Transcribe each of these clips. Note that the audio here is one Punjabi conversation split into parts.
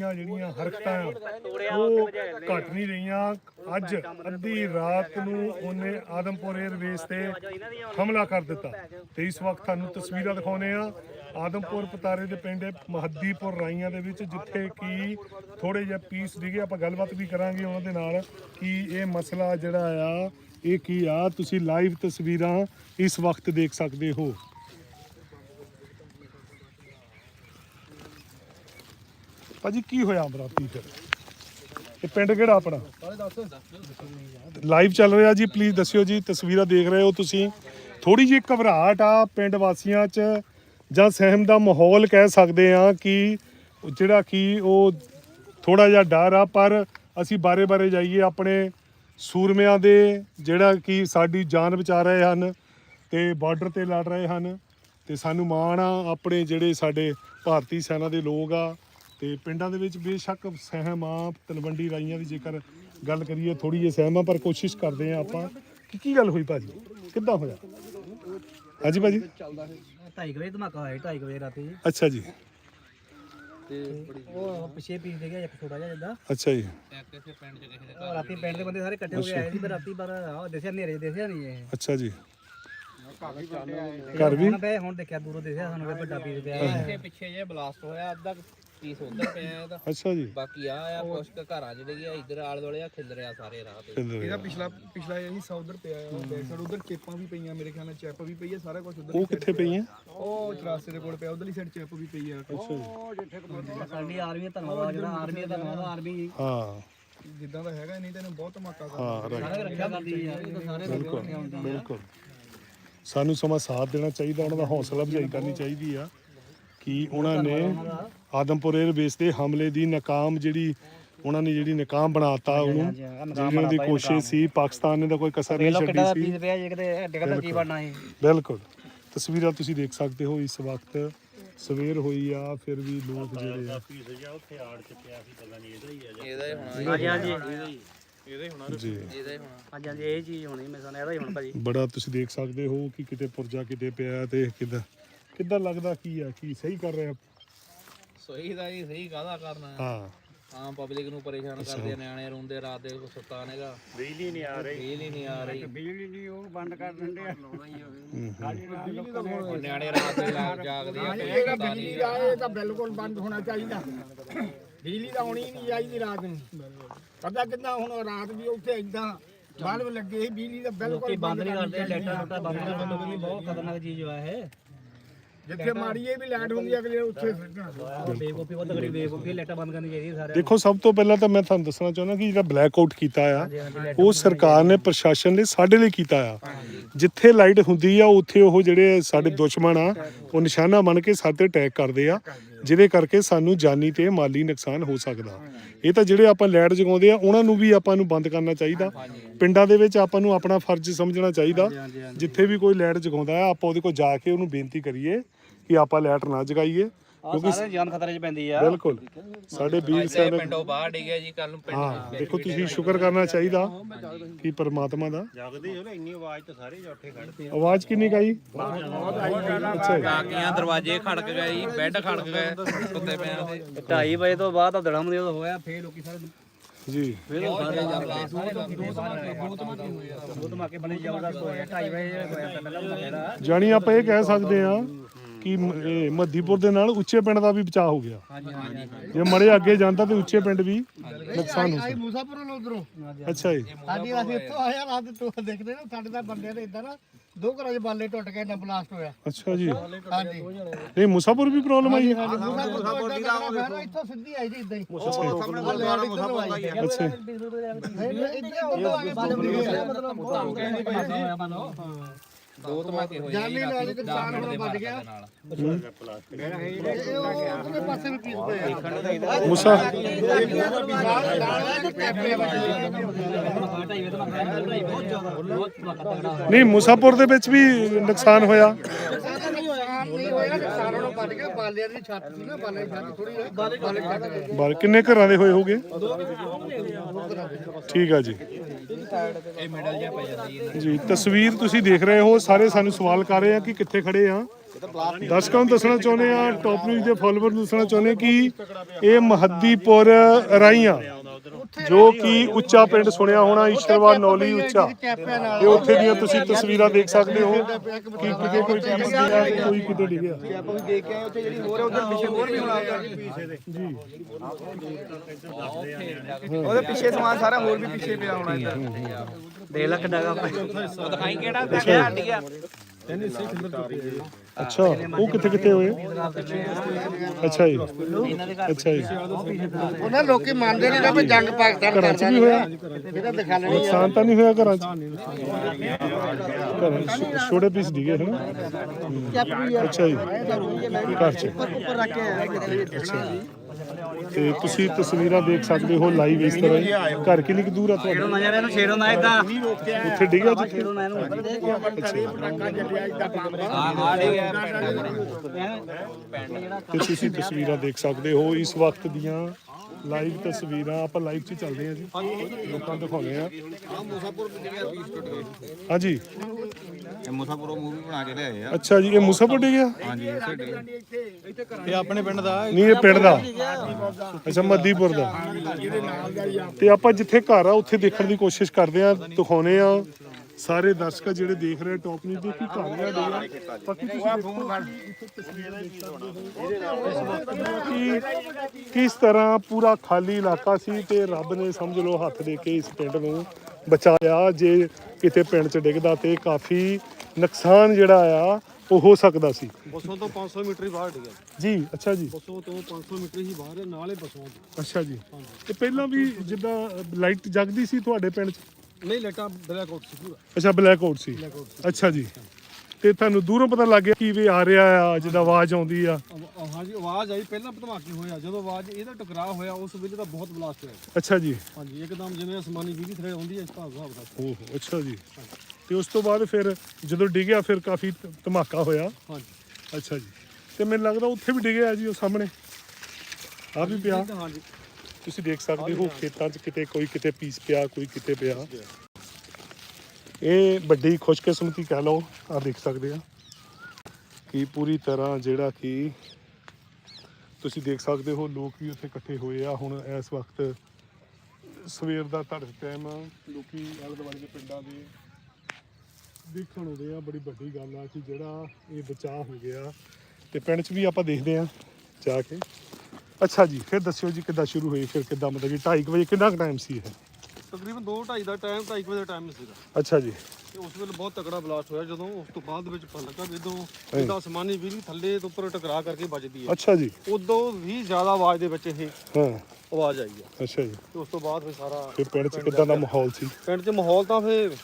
ਜਿਹੜੀਆਂ ਹਰਕਤਾਂ ਆ ਉਹ ਘਟ ਨਹੀਂ ਰਹੀਆਂ। ਅੱਜ ਅੱਧੀ ਰਾਤ ਨੂੰ ਉਹਨੇ ਆਦਮਪੁਰ 에ਅਰਵੇਸ ਤੇ ਹਮਲਾ ਕਰ ਦਿੱਤਾ। ਤੇ ਇਸ ਵਕਤ ਤੁਹਾਨੂੰ ਤਸਵੀਰਾਂ ਦਿਖਾਉਨੇ ਆ ਆਦਮਪੁਰ ਪਤਾਰੇ ਦੇ ਪਿੰਡ ਮਹੱਦੀਪੁਰ ਰਾਈਆਂ ਦੇ ਵਿੱਚ ਜਿੱਥੇ ਕਿ ਥੋੜੇ ਜਿਹਾ ਪੀਸ ਡਿਗੇ ਆਪਾਂ ਗੱਲਬਾਤ ਵੀ ਕਰਾਂਗੇ ਉਹਨਾਂ ਦੇ ਨਾਲ ਕਿ ਇਹ ਮਸਲਾ ਜਿਹੜਾ ਆ ਇਹ ਕੀ ਆ? ਤੁਸੀਂ ਲਾਈਵ ਤਸਵੀਰਾਂ ਇਸ ਵਕਤ ਦੇਖ ਸਕਦੇ ਹੋ। ਭਾਜੀ, ਕੀ ਹੋਇਆ ਅਮਰਾਤੀ ਫਿਰ ਇਹ ਪਿੰਡ ਕਿਹੜਾ ਆਪਣਾ? ਲਾਈਵ ਚੱਲ ਰਿਹਾ ਜੀ ਪਲੀਜ਼ ਦੱਸਿਓ ਜੀ, ਤਸਵੀਰਾਂ ਦੇਖ ਰਹੇ ਹੋ ਤੁਸੀਂ। ਥੋੜੀ ਜਿਹੀ ਘਬਰਾਹਟ ਆ ਪਿੰਡ ਵਾਸੀਆਂ 'ਚ, ਜਾਂ ਸਹਿਮ ਦਾ ਮਾਹੌਲ ਕਹਿ ਸਕਦੇ ਆ ਕਿ ਜਿਹੜਾ ਕਿ ਉਹ ਥੋੜਾ ਜਿਹਾ ਡਰ ਆ, ਪਰ ਅਸੀਂ ਬਾਰੇ-ਬਾਰੇ ਜਾਈਏ ਆਪਣੇ ਸੂਰਮਿਆਂ ਦੇ, ਜਿਹੜਾ ਕਿ ਸਾਡੀ ਜਾਨ ਬਚਾ ਰਹੇ ਹਨ ਤੇ ਬਾਰਡਰ ਤੇ ਲੜ ਰਹੇ ਹਨ ਤੇ ਸਾਨੂੰ ਮਾਣ ਆ, ਆਪਣੇ ਜਿਹੜੇ ਸਾਡੇ ਭਾਰਤੀ ਸੈਨਾ ਦੇ ਲੋਕ ਆ ਤੇ ਪਿੰਡਾਂ ਦੇ ਵਿੱਚ ਬੇਸ਼ੱਕ ਸਹਿਮ ਆ ਤਲਵੰਡੀ ਰਾਈਆਂ ਦੀ ਜੇਕਰ ਗੱਲ ਕਰੀਏ ਥੋੜੀ ਜਿਹੀ ਸਹਿਮ ਆ ਪਰ ਕੋਸ਼ਿਸ਼ ਕਰਦੇ ਆ ਆਪਾਂ। ਕਿ ਕੀ ਗੱਲ ਹੋਈ ਭਾਜੀ? ਕਿੱਦਾਂ ਹੋਇਆ? ਹਾਂਜੀ ਭਾਜੀ। ਢਾਈ ਕੁ ਵਜੇ ਧਮਾਕਾ ਹੋਇਆ ਸੀ, ਢਾਈ ਕੁ ਵਜੇ ਰਾਤੀ। ਅੱਛਾ ਜੀ। ਉਹ ਪਿੱਛੇ ਪੀਸ ਦੇ ਗਿਆ ਇੱਕ ਛੋਟਾ ਜਿਹਾ ਜਿੱਦਾਂ। ਅੱਛਾ ਜੀ। ਉਹ ਰਾਤੀ ਪਿੰਡ ਦੇ ਬੰਦੇ ਸਾਰੇ ਇਕੱਠੇ ਹੋ ਕੇ ਆਏ ਸੀ ਪਰ ਰਾਤੀ ਪਰ ਆਹ ਦਿਸਿਆ ਨੇਰੇ ਦਿਸਿਆ ਨਹੀਂ ਇਹ। ਅੱਛਾ ਜੀ। ਤੇ ਘਰ ਵੀ? ਹੁਣ ਪਏ ਹੁਣ ਦੇਖਿਆ ਦੂਰੋਂ ਦਿਸਿਆ ਸਾਨੂੰ ਵੀ ਵੱਡਾ ਪੀਸ ਪਿਆ। ਇੱਥੇ ਪਿੱਛੇ ਜੇ ਬਲਾਸਟ ਹੋਇਆ ਅੱਧਾ ਪੀਸ ਉਧਰ ਪਿਆ ਇਹਦਾ ਅੱਛਾ ਜੀ। ਬਾਕੀ ਆ ਆ ਕੁਛ ਕੁ ਘਰਾਂ ਜਿਹੜੇ ਆ ਇੱਧਰ ਆਲੇ ਦੁਆਲੇ ਆ ਖਿਲ ਰਿਹਾ ਸਾਰੇ ਰਾਹ ਤੇ। ਰਿਹਾ। ਪਿਛਲਾ ਪਿਛਲਾ ਇਹ ਹਿੱਸਾ ਉਧਰ ਪਿਆ ਆ ਬੈਕ ਸਾਈਡ ਉਧਰ ਚੇਪਾਂ ਵੀ ਪਈਆਂ ਮੇਰੇ ਖਿਆਲ ਨਾਲ ਚੈਪ ਵੀ ਪਈ ਆ ਸਾਰਾ ਕੁਝ ਉਧਰ ਉਹ ਕਿੱਥੇ ਪਈਆਂ? ਉਹ ਚਰਾਸੇ ਦੇ ਕੋਲ ਪਿਆ ਉਧਰਲੀ ਸਾਈਡ ਚੈਪ ਵੀ ਪਈ ਆ। ਸਾਡੀ ਆਰਮੀ ਦਾ ਧੰਨਵਾਦ ਜਿਹੜਾ ਆਰਮੀ ਦਾ ਧੰਨਵਾਦ ਆਰਮੀ ਹਾਂ। ਜਿੱਦਾਂ ਦਾ ਹੈਗਾ ਨਹੀਂ ਤੈਨੂੰ ਬਹੁਤ ਧਮਾਕਾ ਕਰ ਹਾਂ ਰੱਖਿਆ ਕਰਦੀ ਹੈ ਇਹ ਤਾਂ ਸਾਰੇ ਬਿਲਕੁਲ ਸਾਨੂੰ ਸਮਾਂ ਸਾਥ ਦੇਣਾ ਚਾਹੀਦਾ ਉਹਨਾਂ ਦਾ ਹੌਸਲਾ ਅਫਜ਼ਾਈ ਕਰਨੀ ਚਾਹੀਦੀ ਆ। ਕਿ ਉਹਨਾਂ ਨੇ ਆਦਮਪੁਰ 에ਅਰਬੇਸ ਦੇ ਹਮਲੇ ਦੀ ਨਾਕਾਮ ਜਿਹੜੀ ਉਹਨਾਂ ਨੇ ਜਿਹੜੀ ਨਾਕਾਮ ਬਣਾਤਾ ਉਹਨੂੰ ਜਿਹੜੀ ਉਹਨਾਂ ਦੀ ਕੋਸ਼ਿਸ਼ ਸੀ ਪਾਕਿਸਤਾਨ ਨੇ ਤਾਂ ਕੋਈ ਕਸਰ ਨਹੀਂ ਛੱਡੀ ਸੀ। ਪੀਸ ਪਿਆ ਜੇ ਕਿਤੇ ਡਿੱਗਦਾ ਕੀ ਬਣਨਾ ਸੀ ਬਿਲਕੁਲ। ਤਸਵੀਰਾਂ ਤੁਸੀਂ ਦੇਖ ਸਕਦੇ ਹੋ ਇਸ ਵਕਤ ਸਵੇਰ ਹੋਈ ਆ ਫਿਰ ਵੀ ਲੋਕ ਜਿਹੜੇ ਆ। ਇਹਦਾ ਹੀ ਹੋਣਾ ਹਾਂਜੀ ਹਾਂਜੀ। ਜੀ। ਇਹਦਾ ਹੀ ਹੋਣਾ। ਹਾਂਜੀ ਹਾਂਜੀ ਇਹ ਚੀਜ਼ ਹੋਣੀ ਮੇਰੇ ਸਾਹਮਣੇ ਇਹਦਾ ਹੀ ਹੁਣ ਭਾਜੀ। ਬੜਾ ਤੁਸੀਂ ਦੇਖ ਸਕਦੇ ਹੋ ਕਿ ਕਿਤੇ ਪੁਰਜਾ ਕਿਤੇ ਪਿਆ ਤੇ ਕਿੱਦਾਂ ਕਿੱਦਾਂ ਲੱਗਦਾ ਕੀ ਆ ਕੀ ਸਹੀ ਕਰ ਰਿਹਾ ਸਹੀ ਦਾ ਹੀ ਸਹੀ ਕਾਹਦਾ ਕਰਨਾ? ਹਾਂ। ਆਮ ਪਬਲਿਕ ਨੂੰ ਪਰੇਸ਼ਾਨ ਕਰਦੇ ਆ, ਨਿਆਣੇ ਰੋਂਦੇ ਰਾਤ ਦੇ ਸੁੱਤਾ ਨੇਗਾ ਬਿਜਲੀ ਨਹੀਂ ਆ ਰਹੀ। ਬਿਜਲੀ ਨਹੀਂ ਆ ਰਹੀ। ਹੁਣ ਨਿਆਣੇ ਰਾਤ ਦੇ ਲਾ- ਜਾਗਦੇ ਆ ਕੋਈ ਪਤਾ ਨਹੀਂ ਇਹ ਤਾਂ ਬਿਲਕੁਲ ਬੰਦ ਹੋਣਾ ਚਾਹੀਦਾ। ਬਿਜਲੀ ਤਾਂ ਆਉਣੀ ਹੀ ਨਹੀਂ ਚਾਹੀਦੀ ਰਾਤ ਨੂੰ। ਪਤਾ ਕਿੰਨਾ ਹੁਣ ਰਾਤ ਵੀ ਉੱਥੇ ਇਦਾਂ ਬਲਬ ਲੱਗੇ ਸੀ ਬਿਜਲੀ ਦਾ ਬਿਲਕੁਲ ਲੋਕੀ ਬੰਦ ਨਹੀਂ ਕਰਦੇ ਲੈਟਾਂ ਲੂਟਾਂ ਬੰਦ ਕਰਦੇ ਲੋਕੀ ਬਹੁਤ ਖਤਰਨਾਕ ਚੀਜ਼ ਹੋਇਆ ਇਹ। ਜਿੱਥੇ ਮਾੜੀ ਇਹ ਵੀ ਲਾਈਟ ਹੁੰਦੀ ਅਗਲੇ ਉੱਥੇ ਸਿੱਟਣਾ। ਬੇਵਕੂਫੀ ਬਹੁਤ ਤਗੜੀ ਬੇਵਕੂਫੀ ਲੈਟਾਂ ਬੰਦ ਕਰਨੀ ਚਾਹੀਦੀ ਸਾਰਿਆਂ ਦੇਖੋ ਸਭ ਤੋਂ ਪਹਿਲਾਂ ਤਾਂ ਮੈਂ ਤੁਹਾਨੂੰ ਦੱਸਣਾ ਚਾਹੁੰਦਾ ਕਿ ਜਿਹੜਾ ਬਲੈਕ ਆਊਟ ਕੀਤਾ ਆ ਉਹ ਸਰਕਾਰ ਨੇ ਪ੍ਰਸ਼ਾਸਨ ਨੇ ਸਾਡੇ ਲਈ ਕੀਤਾ ਆ। ਜਿੱਥੇ ਲਾਈਟ ਹੁੰਦੀ ਆ ਉੱਥੇ ਉਹ ਜਿਹੜੇ ਸਾਡੇ ਦੁਸ਼ਮਣ ਆ ਉਹ ਨਿਸ਼ਾਨਾ ਬਣ ਕੇ ਸਾਡੇ ਅਟੈਕ ਕਰਦੇ ਆ। ਜਿਹਦੇ ਕਰਕੇ ਸਾਨੂੰ ਜਾਨੀ ਤੇ ਮਾਲੀ ਨੁਕਸਾਨ ਹੋ ਸਕਦਾ। ਇਹ ਤਾਂ ਜਿਹੜੇ ਆਪਾਂ ਲਾਈਟ ਜਗਾਉਂਦੇ ਆ ਉਹਨਾਂ ਨੂੰ ਵੀ ਆਪਾਂ ਨੂੰ ਬੰਦ ਕਰਨਾ ਚਾਹੀਦਾ। ਪਿੰਡਾਂ ਦੇ ਵਿੱਚ ਆਪਾਂ ਨੂੰ ਆਪਣਾ ਫਰਜ਼ ਸਮਝਣਾ ਚਾਹੀਦਾ। ਜਿੱਥੇ ਵੀ ਕੋਈ ਲਾਈਟ ਜਗਾਉਂਦਾ ਆ ਆਪਾਂ ਉਹਦੇ ਕੋਲ ਜਾ ਕੇ ਉਹਨੂੰ ਬੇਨਤੀ ਕਰੀਏ ਕਿ ਆਪਾਂ ਲਾਈਟ ਨਾ ਜਗਾਈਏ ਆ ਸਾਰੇ ਜਾਨ ਖਤਰੇ 'ਚ ਪੈਂਦੀ ਆ। ਬਿਲਕੁਲ। ਸਾਡੇ ਵੀਰ ਸਾਹਿਬ ਪਿੰਡੋਂ ਬਾਹਰ ਡਿੱਗਿਆ ਜੀ ਕੱਲ ਨੂੰ ਪਿੰਡ ਹਾਂ ਦੇਖੋ ਤੁਸੀਂ ਸ਼ੁਕਰ ਕਰਨਾ ਚਾਹੀਦਾ ਕਿ ਪਰਮਾਤਮਾ ਦਾ। ਜਾਗਦੇ ਹੋ ਨਾ ਇੰਨੀ ਆਵਾਜ਼ ਤਾਂ ਸਾਰੇ ਉੱਠੇ ਖੜਦੇ ਆਵਾਜ਼ ਕਿੰਨੀ ਕਾਈ। ਟਾਕੀਆਂ ਦਰਵਾਜ਼ੇ ਖੜਕ ਗਏ ਜੀ ਬੈੱਡ ਖੜਕ ਗਏ ਕੁੱਤੇ ਪਿਆਂ ਦੇ 2:30 ਵਜੇ ਤੋਂ ਬਾਅਦ ਆ ਧੜਮ ਦੇ ਹੋਇਆ ਫੇਰ ਲੋਕੀ ਸਾਰੇ ਜੀ। ਫੇਰ ਉਹ ਸਾਰੇ ਸਾਰੇ ਲੋਕੀ ਦੋ ਧਮਾਕੇ ਦੋ ਧਮਾਕੇ ਹੋਏ ਆ ਦੋ ਧਮਾਕੇ ਬਣੇ ਜ਼ਬਰਦਸਤ ਹੋਏ 2:30 ਵਜੇ ਹੋਇਆ ਤਾਂ ਪਹਿਲਾਂ ਧਮਾਕੇ ਦਾ ਜਾਣੀ ਆਪਾਂ ਇਹ ਕਹਿ ਸਕਦੇ ਆ ਕਿ ਮ- ਇਹ ਮੱਧੀਪੁਰ ਦੇ ਨਾਲ ਉੱਚੇ ਪਿੰਡ ਦਾ ਵੀ ਬਚਾਅ ਹੋ ਗਿਆ। ਹਾਂਜੀ ਹਾਂਜੀ ਜੇ ਮੜੇ ਅੱਗੇ ਜਾਂਦਾ ਤੇ ਉੱਚੇ ਪਿੰਡ ਵੀ ਨੁਕਸਾਨ ਹੋ ਆਈ ਸਕਦਾ। ਮੂਸਾਪੁਰ ਨੂੰ ਉਧਰੋਂ ਅੱਛਾ ਜੀ। ਸਾਡੀ ਅਸੀਂ ਇੱਥੋਂ ਆਇਆ ਰਾਤ ਤੋਂ ਦੇਖਦੇ ਨਾ ਸਾਡੇ ਦਾ ਬੰਦੇ ਦੇ ਇਦਾਂ ਨਾ ਦੋ ਘਰਾਂ ਦੇ ਬਾਲੇ ਟੁੱਟ ਗਏ ਨਾ ਬਲਾਸਟ ਹੋਇਆ। ਅੱਛਾ ਜੀ। ਹਾਂਜੀ। ਨਹੀਂ ਮੁਸਾਫਰ ਵੀ ਪ੍ਰੋਬਲਮ ਆਈ ਹੈ? ਮੂਸਾਪੁਰ ਏਦਾਂ ਕਰਨਾ ਪਿਆ, ਇੱਥੋਂ ਸਿੱਧੀ ਆਈ ਜੀ ਇਦਾਂ ਹੀ। ਅੱਛਾ ਇੱਦਾਂ ਉਦੋਂ ਆ ਕੇ ਬੰਦ ਹੋ ਗਿਆ ਮਤਲਬ ਬਹੁਤ ਹੋਇਆ ਮਨੋ ਦੋ ਧਮਾਕੇ ਹੋਏ ਜਾਨੀ ਨਾਲ ਇੱਕ ਨੁਕਸਾਨ ਹੋਣਾ ਵੱਜ ਗਿਆ। ਇਹ ਉਹਦੇ ਪਾਸੇ ਪੀਸ ਪਿਆ ਮੁਸਾ। ਨਹੀਂ ਮੁਸਾਪੁਰ ਦੇ ਵਿੱਚ ਵੀ ਨੁਕਸਾਨ ਹੋਇਆ। ਨਹੀਂ ਹੋਇਆ ਨੁਕਸਾਨ ਹੋਣਾ ਵੱਜ ਗਿਆ। ਬਾਲਿਆਂ ਦੀ ਛੱਤ ਸੀ ਨਾ ਬਾਲਿਆਂ ਦੀ ਛੱਤ ਥੋੜੀ ਬਾਲੇ ਗਏ। ਕਿੰਨੇ ਘਰਾਂ ਦੇ ਹੋਏ ਹੋਗੇ? ਠੀਕ ਆ ਜੀ। ਇਹ ਮੈਡਲ ਜਿਹਾ ਪੈ ਜਾਂਦਾ ਜੀ ਜੀ ਤਸਵੀਰ ਤੁਸੀਂ ਦੇਖ ਰਹੇ ਹੋ ਸਾਰੇ ਸਾਨੂੰ ਸਵਾਲ ਕਰ ਰਹੇ ਆ ਕਿ ਕਿੱਥੇ ਖੜੇ ਆ। ਦਰਸ਼ਕਾਂ ਨੂੰ ਦੱਸਣਾ ਚਾਹੁੰਦੇ ਆ ਟੌਪ ਨਿਊਜ਼ ਦੇ ਫਾਲੋਅਰ ਨੂੰ ਦੱਸਣਾ ਚਾਹੁੰਦੇ ਕਿ ਇਹ ਮਹੱਦੀਪੁਰ ਰਾਈਆਂ ਜੋ ਕਿ ਉੱਚਾ ਪਿੰਡ ਸੁਣਿਆ ਹੋਣਾ ਈਸ਼ਵਰਵਾਲ ਨੌਲੀ ਉੱਚਾ। ਇਹ ਉੱਥੇ ਦੀਆਂ ਤੁਸੀਂ ਤਸਵੀਰਾਂ ਦੇਖ ਸਕਦੇ ਹੋ ਕਿ ਕਿਤੇ ਕੋਈ ਚੀਜ਼ ਡਿੱਗਿਆ ਕੋਈ ਕਿਤੇ ਡਿੱਗਿਆ ਆਪਾਂ ਵੀ ਦੇਖ ਕੇ ਆਏ ਉੱਥੇ ਜਿਹੜੀ ਹੋਰ ਉਧਰ ਪਿੱਛੇ ਹੋਰ ਵੀ ਹੋਣਾ ਜੀ। ਉਹਦੇ ਪਿੱਛੇ ਸਮਾਨ ਸਾਰਾ ਹੋਰ ਵੀ ਪਿੱਛੇ ਪਿਆ ਹੋਣਾ ਇੱਧਰ। ਦੇ ਲੱਖ ਡਾਗਾ ਦਿਖਾਈ ਕਿਹੜਾ? ਦਿਖਿਆ ਹੱਡੀਆ ਅੱਛਾ ਉਹ ਕਿੱਥੇ ਕਿੱਥੇ ਹੋਏ? ਅੱਛਾ ਜੀ। ਅੱਛਾ ਜੀ। ਉਹਨਾਂ ਲੋਕੀ ਮੰਨਦੇ ਨੇ ਨਾ ਵੀ ਜੰਗ ਪਾਕਿਸਤਾਨ ਘਰਾਂ 'ਚ ਵੀ ਹੋਇਆ? ਇਹਦਾ ਦਿਖਾ ਲੈਣੀ ਨੁਕਸਾਨ ਤਾਂ ਨਹੀਂ ਹੋਇਆ ਘਰਾਂ 'ਚ? ਘਰਾਂ 'ਚ ਛੋ- ਛੋਟੇ ਪੀਸ ਡਿਗੇ ਹਨ? ਅੱਛਾ ਜੀ। ਘਰ 'ਚ। ਉੱਪਰ ਰੱਖ ਕੇ ਆਇਆ। ਅੱਛਾ ਤੇ ਤੁਸੀਂ ਤਸਵੀਰਾਂ ਦੇਖ ਸਕਦੇ ਹੋ ਲਾਈਵ ਇਸ ਤਰ੍ਹਾਂ ਹੀ। ਘਰ ਕਿੰਨੀ ਕੁ ਦੂਰ ਆ ਤੁਹਾਡੇ? ਨਾ ਯਾਰ ਇਹਨੂੰ ਛੇੜੋ ਨਾ ਇਦਾਂ ਉੱਥੇ ਡਿੱਗਿਆ ਜਿੱਥੇ ਨਾ ਇਹਨੂੰ ਤੇ ਤੁਸੀਂ ਤਸਵੀਰਾਂ ਦੇਖ ਸਕਦੇ ਹੋ ਇਸ ਵਕਤ ਦੀਆਂ ਲਾਈਵ ਤਸਵੀਰਾਂ ਆਪਾਂ ਲਾਈਵ 'ਚ ਹੀ ਚੱਲਦੇ ਹਾਂ ਜੀ। ਲੋਕਾਂ ਨੂੰ ਦਿਖਾਉਂਦੇ ਆ ਹਾਂਜੀ। ਇਹ ਮੁਸਾਫਰੋਂ ਮੂਵੀ ਬਣਾ ਕੇ ਲਿਆਏ ਆ। ਅੱਛਾ ਜੀ ਇਹ ਮੁਸਾਫਰ ਡਿੱਗਿਆ ਹਾਂਜੀ ਇਸੇ ਡੇ ਇਹ ਆਪਣੇ ਪਿੰਡ ਦਾ। ਨਹੀਂ ਇਹ ਪਿੰਡ ਦਾ। ਅੱਛਾ ਮੱਦੀਪੁਰ ਦਾ। ਤੇ ਆਪਾਂ ਜਿੱਥੇ ਘਰ ਆ ਉੱਥੇ ਦੇਖਣ ਦੀ ਕੋਸ਼ਿਸ਼ ਕਰਦੇ ਆ ਦਿਖਾਉਨੇ ਆ ਸਾਰੇ ਦਰਸ਼ਕ ਜਿਹੜੇ ਦੇਖ ਰਹੇ ਟੌਪ ਨਿਊਜ਼ ਦੇ ਕੀ ਘਰ ਆ ਡਿਆ ਬਾਕੀ ਤੁਸੀਂ ਦੇਖੋ ਇੱਥੇ ਤਸਵੀਰਾਂ ਦੇਖ ਸਕਦੇ ਹੋ। ਕਿ ਕਿਸ ਤਰ੍ਹਾਂ ਪੂਰਾ ਖਾਲੀ ਇਲਾਕਾ ਸੀ ਤੇ ਰੱਬ ਨੇ ਸਮਝ ਲਓ ਹੱਥ ਦੇ ਕੇ ਇਸ ਪਿੰਡ ਨੂੰ ਬਚਾਇਆ। ਜੇ ਕਿਤੇ ਪਿੰਡ 'ਚ ਡਿੱਗਦਾ ਤੇ ਕਾਫੀ ਨੁਕਸਾਨ ਜਿਹੜਾ ਆ ਉਹ ਹੋ ਸਕਦਾ ਸੀ। ਬਸੋਂ ਤੋਂ 500 ਮੀਟਰ ਹੀ ਬਾਹਰ ਡਿੱਗਿਆ। ਜੀ ਅੱਛਾ ਜੀ। ਬਸੋਂ ਤੋਂ 500 ਮੀਟਰ ਹੀ ਬਾਹਰ ਨਾਲੇ ਬਸੋਂ। ਅੱਛਾ ਜੀ। ਤੇ ਪਹਿਲਾਂ ਵੀ ਜਿੱਦਾਂ ਲਾਈਟ ਜਗਦੀ ਸੀ ਤੁਹਾਡੇ ਪਿੰਡ 'ਚ? ਨਹੀਂ ਲੇਟਾ ਬਲੈਕ ਆਊਟ ਸੀ ਪੂਰਾ। ਅੱਛਾ ਬਲੈਕ ਆਊਟ ਸੀ। ਅੱਛਾ ਜੀ। ਤੇ ਤੁਹਾਨੂੰ ਦੂਰੋਂ ਪਤਾ ਲੱਗ ਗਿਆ ਕਿ ਵੀ ਆ ਰਿਹਾ ਆ ਜਿੱਦਾਂ ਆਵਾਜ਼ ਆਉਂਦੀ ਆ? ਆਹ ਹਾਂਜੀ ਆਵਾਜ਼ ਆਈ। ਪਹਿਲਾਂ ਧਮਾਕੀ ਹੋਇਆ ਜਦੋਂ ਆਵਾਜ਼ ਇਹਦਾ ਟਕਰਾਅ ਹੋਇਆ ਉਸ ਵੇਲੇ ਤਾਂ ਬਹੁਤ ਬਲਾਸਟ ਹੋਇਆ। ਅੱਛਾ ਜੀ। ਹਾਂਜੀ ਇੱਕਦਮ ਜਿਵੇਂ ਅਸਮਾਨੀ ਬਿਜਲੀ ਥਰੇ ਆਉਂਦੀ ਹੈ ਇਸ ਭਾਵ ਦਾ ਓਹ ਅੱਛਾ ਜੀ। ਤੇ ਉਸ ਤੋਂ ਬਾਅਦ ਫਿਰ ਜਦੋਂ ਡਿੱਗਿਆ ਫਿਰ ਕਾਫੀ ਧ- ਧਮਾਕਾ ਹੋਇਆ। ਹਾਂਜੀ ਅੱਛਾ ਜੀ। ਤੇ ਮੈਨੂੰ ਲੱਗਦਾ ਉੱਥੇ ਵੀ ਡਿੱਗਿਆ ਜੀ ਉਹ ਸਾਹਮਣੇ। ਆ ਵੀ ਪਿਆ। ਹਾਂਜੀ ਤੁਸੀਂ ਦੇਖ ਸਕਦੇ ਹੋ, ਖੇਤਾਂ 'ਚ ਕਿਤੇ ਕੋਈ ਕਿਤੇ ਪੀਸ ਪਿਆ, ਕੋਈ ਕਿਤੇ ਪਿਆ। ਇਹ ਵੱਡੀ ਖੁਸ਼ਕਿਸਮਤੀ ਕਹਿ ਲਓ ਆ ਦੇਖ ਸਕਦੇ ਆ। ਕਿ ਪੂਰੀ ਤਰ੍ਹਾਂ ਜਿਹੜਾ ਕਿ ਤੁਸੀਂ ਦੇਖ ਸਕਦੇ ਹੋ, ਲੋਕ ਵੀ ਉੱਥੇ ਇਕੱਠੇ ਹੋਏ ਆ। ਹੁਣ ਇਸ ਵਕਤ ਸਵੇਰ ਦਾ ਤੜਕ ਟਾਈਮ ਆ। ਲੋਕੀ ਆਲੇ ਦੁਆਲੇ ਦੇ ਪਿੰਡਾਂ ਦੇ ਦੇਖਣ ਆਉਂਦੇ ਆ। ਬੜੀ ਵੱਡੀ ਗੱਲ ਆ ਕਿ ਜਿਹੜਾ ਇਹ ਬਚਾਅ ਹੋ ਗਿਆ, ਤੇ ਪਿੰਡ 'ਚ ਵੀ ਆਪਾਂ ਦੇਖਦੇ ਆ ਜਾ ਕੇ। ਅੱਛਾ ਜੀ ਫਿਰ ਦੱਸਿਓ ਜੀ ਕਿੱਦਾਂ ਸ਼ੁਰੂ ਹੋਈ ਫਿਰ ਕਿੱਦਾਂ ਮਤਲਬ ਕਿ 2:30 ਵਜੇ ਕਿੰਨਾ ਟਾਈਮ ਸੀ ਇਹ? ਤਕਰੀਬਨ 2:30 ਦਾ ਟਾਈਮ 2:30 ਵਜੇ ਦਾ ਟਾਈਮ ਸੀਗਾ। ਅੱਛਾ ਜੀ। ਤੇ ਉਸ ਵੇਲੇ ਬਹੁਤ ਤਕੜਾ ਬਲਾਸਟ ਹੋਇਆ ਜਦੋਂ ਉਸ ਤੋਂ ਬਾਅਦ ਵਿੱਚ ਪਤਾ ਲੱਗਾ ਜਦੋਂ ਇਹਦਾ ਅਸਮਾਨੀ ਬਿਜਲੀ ਥੱਲੇ ਤੋਂ ਉੱਪਰ ਟਕਰਾਅ ਕਰਕੇ ਵੱਜਦੀ ਹੈ। ਅੱਛਾ ਜੀ। ਉਦੋਂ ਵੀ ਜ਼ਿਆਦਾ ਆਵਾਜ਼ ਦੇ ਵਿੱਚ ਇਹ ਹਾਂ। ਆਵਾਜ਼ ਆਈ ਆ ਅੱਛਾ ਜੀ। ਤੇ ਉਸ ਤੋਂ ਬਾਅਦ ਫਿਰ ਸਾਰਾ ਫਿਰ ਪਿੰਡ 'ਚ ਕਿੱਦਾਂ ਦਾ ਮਾਹੌਲ ਸੀ? ਪਿੰਡ 'ਚ ਮਾਹੌਲ ਤਾਂ ਫਿਰ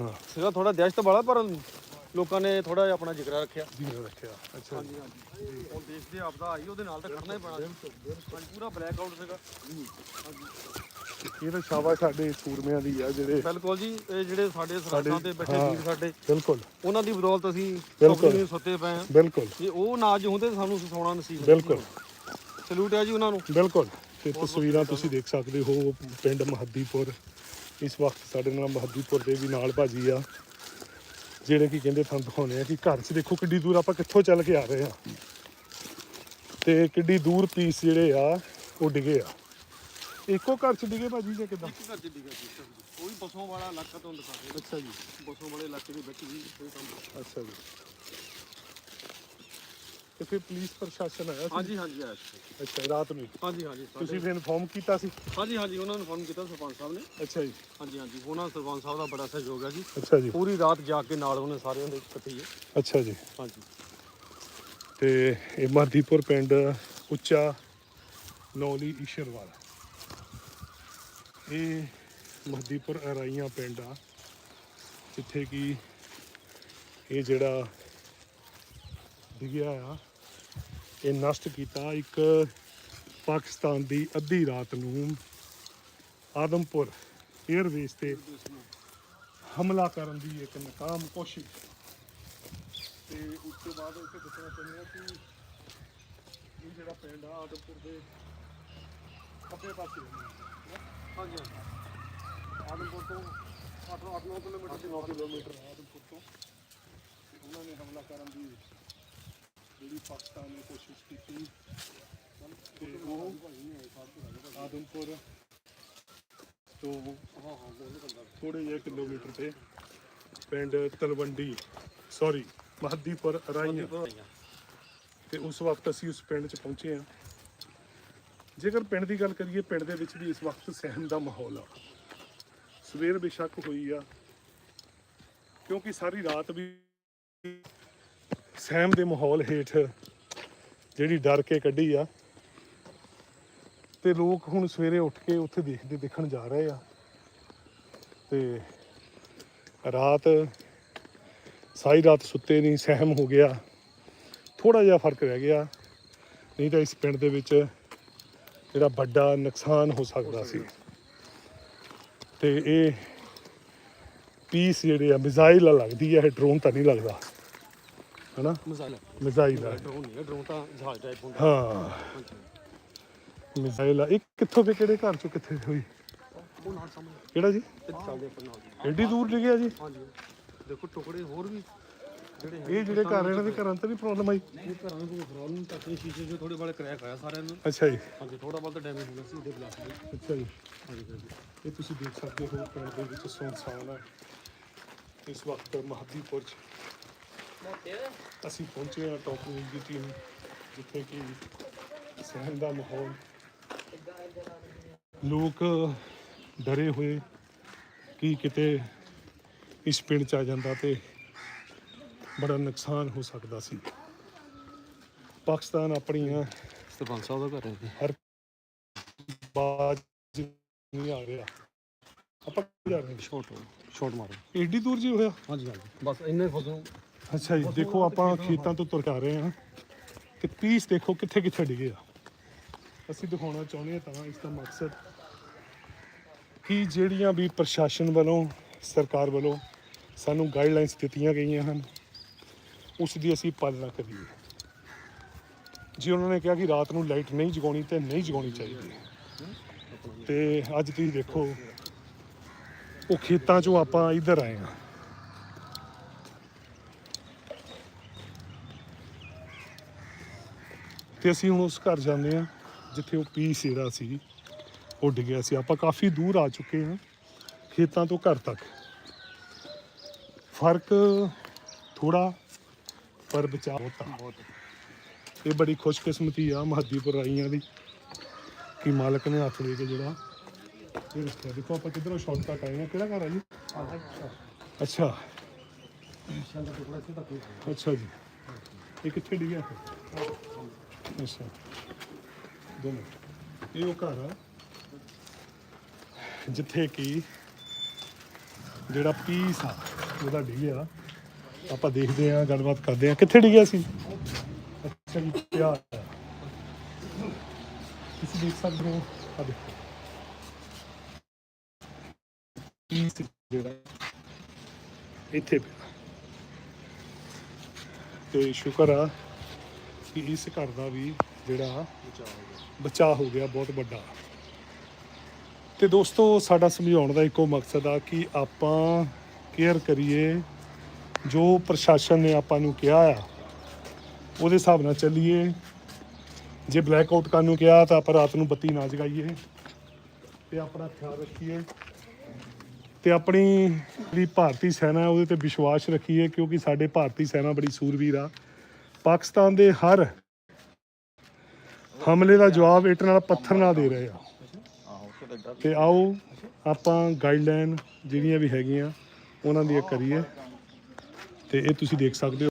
ਹਾਂ। ਸੀਗਾ ਥੋੜਾ ਦਹਿਸ਼ਤ ਵਾਲਾ ਪਰ ਲੋਕਾਂ ਨੇ ਥੋੜਾ ਜਿਹਾ ਆਪਣਾ ਜ਼ਿਕਰ ਰੱਖਿਆ। ਜੀ ਰੱਖਿਆ ਅੱਛਾ ਜੀ। ਹੁਣ ਦੇਸ਼ ਦੀ ਆਪਦਾ ਆਈ ਉਹਦੇ ਨਾਲ ਤਾਂ ਖੜਨਾ ਹੀ ਪੈਣਾ ਹਾਂਜੀ ਪੂਰਾ ਬਲੈਕ ਆਊਟ ਸੀਗਾ। ਇਹ ਤਾਂ ਸ਼ਾਬਾਸ਼ ਸਾਡੇ ਸੂਰਮਿਆਂ ਦੀ ਆ ਜਿਹੜੇ ਬਿਲਕੁਲ ਜੀ ਇਹ ਜਿਹੜੇ ਸਾਡੇ ਸਰਾਸਾਂ ਤੇ ਬੈਠੇ। ਵੀਰ ਸਾਡੇ ਬਿਲਕੁਲ। ਉਹਨਾਂ ਦੀ ਬਦੌਲਤ ਅਸੀਂ ਬਿਲਕੁਲ। ਸੁੱਤੇ ਸੁੱਤੇ ਪਏ ਆ ਬਿਲਕੁਲ। ਜੇ ਉਹ ਨਾ ਅੱਜ ਹੁੰਦੇ ਤਾਂ ਸਾਨੂੰ ਸੌਣਾ ਨਸੀਬ ਬਿਲਕੁਲ। ਸਲੂਟ ਹੈ ਜੀ ਉਹਨਾਂ ਨੂੰ। ਬਿਲਕੁਲ। ਤੇ ਤਸਵੀਰਾਂ ਤੁਸੀਂ ਦੇਖ ਸਕਦੇ ਹੋ ਪਿੰਡ ਮਹੱਦੀਪੁਰ। ਇਸ ਵਕਤ ਸਾਡੇ ਨਾਲ ਮਹੱਦੀਪੁਰ ਦੇ ਵੀ ਨਾਲ ਭਾਜੀ ਆ। ਜਿਹੜੇ ਕੀ ਕਹਿੰਦੇ ਤੁਹਾਨੂੰ ਦਿਖਾਉਣੇ ਆ ਕਿ ਘਰ 'ਚ ਦੇਖੋ ਕਿੱਡੀ ਦੂਰ ਆਪਾਂ ਕਿੱਥੋਂ ਚੱਲ ਕੇ ਆ ਰਹੇ ਆ ਤੇ ਕਿੱਡੀ ਦੂਰ ਪੀਸ ਜਿਹੜੇ ਆ ਉਹ ਡਿਗੇ ਆ। ਇੱਕੋ ਘਰ 'ਚ ਡਿਗੇ ਭਾਜੀ ਜਾਂ ਕਿਦਾਂ? ਘਰ ਚ ਡਿੱਗਾ ਵੀ ਬਸੋਂ ਵਾਲਾ ਇਲਾਕਾ ਤੋਂ ਦਿਖਾ ਰਹੇ ਅੱਛਾ ਜੀ। ਬਸੋਂ ਵਾਲੇ ਇਲਾਕੇ ਦੇ ਵਿੱਚ ਵੀ ਇਹ ਕੰਮ। ਅੱਛਾ ਜੀ। ਤੇ ਫਿਰ ਪੁਲਿਸ ਪ੍ਰਸ਼ਾਸਨ ਆਇਆ ਸੀ? ਹਾਂਜੀ ਹਾਂਜੀ ਆਇਆ ਸੀ। ਅੱਛਾ ਰਾਤ ਨੂੰ ਹਾਂਜੀ ਹਾਂਜੀ ਸਾਡੇ- ਤੁਸੀਂ ਫਿਰ ਇਨਫੋਰਮ ਕੀਤਾ ਸੀ? ਹਾਂਜੀ ਹਾਂਜੀ ਉਹਨਾਂ ਨੂੰ ਫੋਨ ਕੀਤਾ ਸਰਪੰਚ ਸਾਹਿਬ ਨੇ। ਅੱਛਾ ਜੀ। ਹਾਂਜੀ ਹਾਂਜੀ ਉਹਨਾਂ ਸਰਪੰਚ ਸਾਹਿਬ ਦਾ ਬੜਾ ਸਹਿਯੋਗ ਹੈ ਜੀ। ਅੱਛਾ ਜੀ। ਪੂਰੀ ਰਾਤ ਜਾਗ ਕੇ ਨਾਲ ਉਹਨੇ ਸਾਰਿਆਂ ਦੇ ਇਕੱਠੇ ਹੀ। ਅੱਛਾ ਜੀ। ਹਾਂਜੀ। ਤੇ ਇਹ ਮਾਦੀਪੁਰ ਪਿੰਡ ਉੱਚਾ ਨੌਲੀ ਈਸ਼ਰਵਾਲ। ਇਹ ਮਹਦੀਪੁਰ ਅਰਾਈਆਂ ਪਿੰਡ ਆ। ਜਿੱਥੇ ਕਿ ਇਹ ਜਿਹੜਾ ਡਿੱਗਿਆ ਆ। ਇਹ ਨਸ਼ਟ ਕੀਤਾ ਇੱਕ ਪਾਕਿਸਤਾਨ ਦੀ ਅੱਧੀ ਰਾਤ ਨੂੰ ਆਦਮਪੁਰ 에ਅਰਵੇਸ ਤੇ ਹਮਲਾ ਕਰਨ ਦੀ ਇੱਕ ਨਾਕਾਮ ਕੋਸ਼ਿਸ਼। ਤੇ ਉਸ ਤੋਂ ਬਾਅਦ ਉੱਥੇ ਦੱਸਣਾ ਚਾਹੁੰਦੇ ਆ ਕਿ ਇਹ ਜਿਹੜਾ ਪਿੰਡ ਆ ਆਦਮਪੁਰ ਦੇ ਖੱਬੇ ਪਾਸੇ ਹਾਂਜੀ ਹਾਂਜੀ। ਆਦਮਪੁਰ ਤੋਂ 8-9 ਕਿਲੋਮੀਟਰ 9 ਕਿਲੋਮੀਟਰ। ਆਦਮਪੁਰ ਤੋਂ ਉਹਨਾਂ ਨੇ ਹਮਲਾ ਕਰਨ ਦੀ ਜਿਹੜੀ ਪਾਕਿਸਤਾਨ ਨੇ ਕੋਸ਼ਿਸ਼ ਕੀਤੀ, ਤੇ ਉਹ ਆਦਮਪੁਰ ਤੋਂ ਥੋੜੇ ਜਿਹੇ ਕਿਲੋਮੀਟਰ ਤੇ ਪਿੰਡ ਤਲਵੰਡੀ ਸੌਰੀ ਮਹਦੀਪੁਰ ਰਾਈਆਂ। ਤੇ ਉਸ ਵਕਤ ਅਸੀਂ ਉਸ ਪਿੰਡ 'ਚ ਪਹੁੰਚੇ ਹਾਂ। ਜੇਕਰ ਪਿੰਡ ਦੀ ਗੱਲ ਕਰੀਏ, ਪਿੰਡ ਦੇ ਵਿੱਚ ਵੀ ਇਸ ਵਕਤ ਸਹਿਮ ਦਾ ਮਾਹੌਲ ਆ। ਸਵੇਰ ਬੇਸ਼ੱਕ ਹੋਈ ਆ, ਕਿਉਂਕਿ ਸਾਰੀ ਰਾਤ ਵੀ ਸਹਿਮ ਦੇ ਮਾਹੌਲ ਹੇਠ ਜਿਹੜੀ ਡਰ ਕੇ ਕੱਢੀ ਆ। ਤੇ ਲੋਕ ਹੁਣ ਸਵੇਰੇ ਉੱਠ ਕੇ ਉੱਥੇ ਦੇਖਦੇ ਦੇਖਣ ਜਾ ਰਹੇ ਆ। ਤੇ ਰਾਤ, ਸਾਰੀ ਰਾਤ ਸੁੱਤੇ ਨਹੀਂ, ਸਹਿਮ ਹੋ ਗਿਆ। ਥੋੜਾ ਜਿਹਾ ਫ਼ਰਕ ਰਹਿ ਗਿਆ। ਨਹੀਂ ਤਾਂ ਇਸ ਪਿੰਡ ਦੇ ਵਿੱਚ ਜਿਹੜਾ ਵੱਡਾ ਨੁਕਸਾਨ ਹੋ ਸਕਦਾ ਸੀ। ਤੇ ਇਹ ਪੀਸ ਜਿਹੜੇ ਆ, ਮਿਜ਼ਾਈਲ ਆ ਲੱਗਦੀ ਹੈ ਇਹ ਡਰੋਨ ਤਾਂ ਨਹੀਂ ਲੱਗਦਾ। ਹਨਾ? ਮਿਸਾਈਲ ਮਿਜ਼ਾਈਲ ਆ ਡਰੋਨ ਨਹੀਂ ਹੈ ਡਰੋਨ ਤਾਂ ਜਹਾਜ਼ ਟਾਈਪ ਹੁੰਦਾ। ਹਾਂ। ਮਿਜ਼ਾਈਲ ਆ। ਇਹ ਕਿੱਥੋਂ ਵੀ ਕਿਹੜੇ ਘਰ ਚੋਂ ਕਿੱਥੇ ਹੋਈ? ਉਹ ਨਾਲ ਸਾਹਮਣੇ। ਕਿਹੜਾ ਜੀ? ਇੱਥੇ ਚੱਲਦੇ ਆਪਾਂ ਨਾਲ ਐਡੀ ਦੂਰ ਲਿਖਿਆ ਜੀ? ਹਾਂਜੀ। ਦੇਖੋ ਟੁਕੜੇ ਹੋਰ ਵੀ ਜਿਹੜੇ ਇਹ ਜਿਹੜੇ ਘਰ ਇਹਨਾਂ ਦੇ ਘਰਾਂ ਤੇ ਵੀ ਪ੍ਰੋਬਲਮ ਆਈ? ਇਹ ਘਰਾਂ ਨੂੰ ਕੋਈ ਪ੍ਰੋਬਲਮ ਤਾਂ ਨਹੀਂ ਸ਼ੀਸ਼ੇ ਜੋ ਥੋੜੇ ਬਾਲੇ ਕਰੈਕ ਆਇਆ ਸਾਰਿਆਂ ਨੂੰ। ਅੱਛਾ ਜੀ। ਹਾਂਜੀ ਥੋੜਾ ਬਹੁਤ ਡੈਮੇਜ ਹੋਣਾ ਸੀ ਇਹਦੇ ਗਲਾਸ ਦੇ। ਅੱਛਾ ਜੀ। ਹਾਂਜੀ ਹਾਂਜੀ। ਇਹ ਤੁਸੀਂ ਦੇਖ ਸਕਦੇ ਹੋ ਪਿੰਡ ਦੇ ਵਿੱਚ ਸੁਨਸਾਨ ਹੈ। ਇਸ ਵਕਤ ਮਹਦੀਪੁਰ ਚ। ਅਸੀਂ ਪਹੁੰਚੇ ਹਾਂ ਟੌਪ ਨਿਊਜ਼ ਦੀ ਟੀਮ ਜਿੱਥੇ ਕਿ ਸਹਿਮ ਦਾ ਮਾਹੌਲ। ਲੋਕ ਡਰੇ ਹੋਏ ਕਿ ਕਿਤੇ ਇਸ ਪਿੰਡ ਚ ਆ ਜਾਂਦਾ ਤੇ ਬੜਾ ਨੁਕਸਾਨ ਹੋ ਸਕਦਾ ਸੀ। ਪਾਕਿਸਤਾਨ ਆਪਣੀਆਂ ਸਰਪੰਚ ਸਾਹਿਬ ਦਾ ਘਰ ਹੈ ਜੀ ਬਾਜ ਨਹੀਂ ਆ ਰਿਹਾ। ਆਪਾਂ ਜਾ ਰਹੇ ਸ਼ਾਰਟ ਮਾਰੋ। ਏਡੀ ਦੂਰ ਜੀ ਹੋਇਆ? ਹਾਂਜੀ ਹਾਂਜੀ। ਬਸ ਇੰਨੇ ਫਸੋਂ ਅੱਛਾ ਜੀ, ਦੇਖੋ ਆਪਾਂ ਖੇਤਾਂ ਤੋਂ ਤੁਰ ਕੇ ਆ ਰਹੇ ਹਾਂ। ਤੇ ਪੀਸ ਦੇਖੋ ਕਿੱਥੇ ਕਿੱਥੇ ਡਿੱਗੇ ਆ। ਅਸੀਂ ਦਿਖਾਉਣਾ ਚਾਹੁੰਦੇ ਹਾਂ ਤਾਂ ਇਸ ਦਾ ਮਕਸਦ ਕਿ ਜਿਹੜੀਆਂ ਵੀ ਪ੍ਰਸ਼ਾਸਨ ਵੱਲੋਂ, ਸਰਕਾਰ ਵੱਲੋਂ ਸਾਨੂੰ ਗਾਈਡਲਾਈਨਸ ਦਿੱਤੀਆਂ ਗਈਆਂ ਹਨ, ਉਸ ਦੀ ਅਸੀਂ ਪਾਲਣਾ ਕਰੀਏ। ਜੇ ਉਹਨਾਂ ਨੇ ਕਿਹਾ ਕਿ ਰਾਤ ਨੂੰ ਲਾਈਟ ਨਹੀਂ ਜਗਾਉਣੀ ਤੇ ਨਹੀਂ ਜਗਾਉਣੀ ਚਾਹੀਦੀ। ਤੇ ਅੱਜ ਤੁਸੀਂ ਦੇਖੋ, ਉਹ ਖੇਤਾਂ 'ਚੋਂ ਆਪਾਂ ਇੱਧਰ ਆਏ ਹਾਂ। ਤੇ ਅਸੀਂ ਹੁਣ ਉਸ ਘਰ ਜਾਂਦੇ ਹਾਂ, ਜਿੱਥੇ ਉਹ ਪੀਸ ਜਿਹੜਾ ਸੀ ਉਹ ਡਿੱਗਿਆ ਸੀ। ਆਪਾਂ ਕਾਫੀ ਦੂਰ ਆ ਚੁੱਕੇ ਹਾਂ, ਖੇਤਾਂ ਤੋਂ ਘਰ ਤੱਕ। ਫ਼ਰਕ ਥੋੜਾ ਪਰ ਬਚਾਅ ਹੋਤਾ ਇਹ ਬੜੀ ਖੁਸ਼ਕਿਸਮਤੀ ਆ ਮਹਦੀਪੁਰ ਰਾਈਆਂ ਦੀ, ਕਿ ਮਾਲਕ ਨੇ ਹੱਥ ਦੇ ਕੇ ਜਿਹੜਾ ਇਹ ਰੱਖਿਆ ਦੇਖੋ ਆਪਾਂ ਕਿੱਧਰੋਂ ਸ਼ਾਰਟਕਟ ਆਏ ਹਾਂ? ਕਿਹੜਾ ਘਰ ਆ ਜੀ? ਅੱਛਾ। ਅੱਛਾ ਜੀ। ਇਹ ਕਿੱਥੇ ਡਿੱਗਿਆ? ਅੱਛਾ ਦੋ ਮਿੰਟ ਇਹ ਉਹ ਘਰ ਆ ਜਿੱਥੇ ਕਿ ਜਿਹੜਾ ਪੀਸ ਆ ਉਹਦਾ ਡਿੱਗਿਆ ਆਪਾਂ ਦੇਖਦੇ ਆ ਗੱਲਬਾਤ ਕਰਦੇ ਆ ਕਿੱਥੇ ਡਿੱਗਿਆ ਸੀ ਅੱਛਾ ਜੀ ਪਿਆ ਆ। ਤੁਸੀਂ ਦੇਖ ਸਕਦੇ ਹੋ ਆ ਦੇਖੋ ਪੀਸ ਜਿਹੜਾ ਇੱਥੇ ਪਿਆ ਤੇ ਸ਼ੁਕਰ ਆ ਕਿ ਇਸ ਘਰ ਦਾ ਵੀ ਜਿਹੜਾ ਬਚਾਅ ਹੋ ਗਿਆ, ਬਹੁਤ ਵੱਡਾ। ਤੇ ਦੋਸਤੋ, ਸਾਡਾ ਸਮਝਾਉਣ ਦਾ ਇੱਕੋ ਮਕਸਦ ਆ ਕਿ ਆਪਾਂ ਕੇਅਰ ਕਰੀਏ, ਜੋ ਪ੍ਰਸ਼ਾਸਨ ਨੇ ਆਪਾਂ ਨੂੰ ਕਿਹਾ ਆ, ਉਹਦੇ ਹਿਸਾਬ ਨਾਲ ਚੱਲੀਏ। ਜੇ ਬਲੈਕ ਆਊਟ ਕਰਨ ਨੂੰ ਕਿਹਾ, ਤਾਂ ਆਪਾਂ ਰਾਤ ਨੂੰ ਬੱਤੀ ਨਾ ਜਗਾਈਏ। ਤੇ ਆਪਣਾ ਖਿਆਲ ਰੱਖੀਏ। ਤੇ ਆਪਣੀ ਜਿਹੜੀ ਭਾਰਤੀ ਸੈਨਾ ਹੈ ਉਹਦੇ ਤੇ ਵਿਸ਼ਵਾਸ ਰੱਖੀਏ, ਕਿਉਂਕਿ ਸਾਡੇ ਭਾਰਤੀ ਸੈਨਾ ਬੜੀ ਸੂਰਵੀਰ ਆ। ਪਾਕਿਸਤਾਨ ਦੇ ਹਰ ਹਮਲੇ ਦਾ ਜਵਾਬ ਇੱਟ ਨਾਲ ਪੱਥਰ ਨਾਲ ਦੇ ਰਹੇ ਆ। ਤੇ ਆਓ ਆਪਾਂ ਗਾਈਡਲਾਈਨ ਜਿਹੜੀਆਂ ਵੀ ਹੈਗੀਆਂ, ਉਹਨਾਂ ਦੀਆਂ ਕਰੀਏ। ਤੇ ਇਹ ਤੁਸੀਂ ਦੇਖ ਸਕਦੇ ਹੋ।